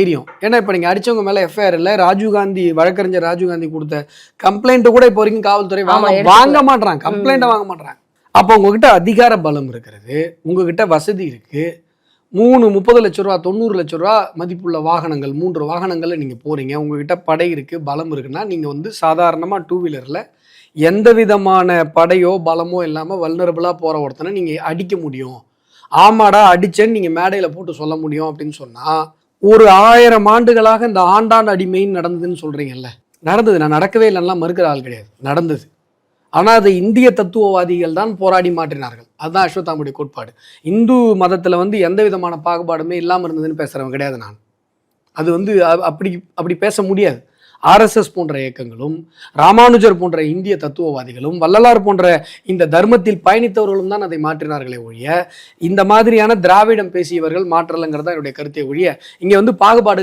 தைரியம். ஏன்னா இப்போ நீங்கள் அடிச்சவங்க மேலே எஃப்ஐஆர் இல்லை ராஜீவ்காந்தி வழக்கறிஞர் ராஜீவ்காந்தி கொடுத்த கம்ப்ளைண்ட் கூட இப்போ வரைக்கும் காவல்துறை வாங்க. வாங்க மாட்றாங்க. கம்ப்ளைண்ட்டை வாங்க மாட்றாங்க. அப்போ உங்ககிட்ட அதிகார பலம் இருக்கிறது உங்ககிட்ட வசதி இருக்கு. மூணு முப்பது லட்ச ரூபா தொண்ணூறு லட்ச ரூபா மதிப்புள்ள வாகனங்கள் மூன்று வாகனங்கள்ல நீங்க போறீங்க. உங்ககிட்ட படை இருக்கு பலம் இருக்குன்னா நீங்க வந்து சாதாரணமா டூ வீலர்ல எந்த விதமான படையோ பலமோ இல்லாம வல்னரபிளா போற ஒருத்தனை நீங்க அடிக்க முடியும். ஆமாடா அடிச்சேன்னு நீங்க மேடையில போட்டு சொல்ல முடியும் அப்படின்னு சொன்னா ஒரு ஆயிரம் ஆண்டுகளாக இந்த ஆண்டாண்டு அடிமைன்னு நடந்ததுன்னு சொல்கிறீங்கல்ல நடந்தது. நான் நடக்கவே இல்லைன்னா மறுக்கிற ஆள் கிடையாது. நடந்தது. ஆனால் அது இந்திய தத்துவவாதிகள் தான் போராடி மாற்றினார்கள். அதுதான் அஸ்வத்தாமுடைய கோட்பாடு. இந்து மதத்தில் வந்து எந்த விதமான பாகுபாடுமே இல்லாமல் இருந்ததுன்னு பேசுகிறவன் கிடையாது நான். அது வந்து அப்படி அப்படி பேச முடியாது. ஆர்எஸ்எஸ் போன்ற இயக்கங்களும் ராமானுஜர் போன்ற இந்திய தத்துவவாதிகளும் வள்ளலார் போன்ற இந்த தர்மத்தில் பயணித்தவர்களும் தான் அதை மாற்றினார்களே ஒழிய இந்த மாதிரியான திராவிடம் பேசியவர்கள் மாற்றலைங்கிறதா என்னுடைய கருத்தை ஒழிய இங்கே வந்து பாகுபாடு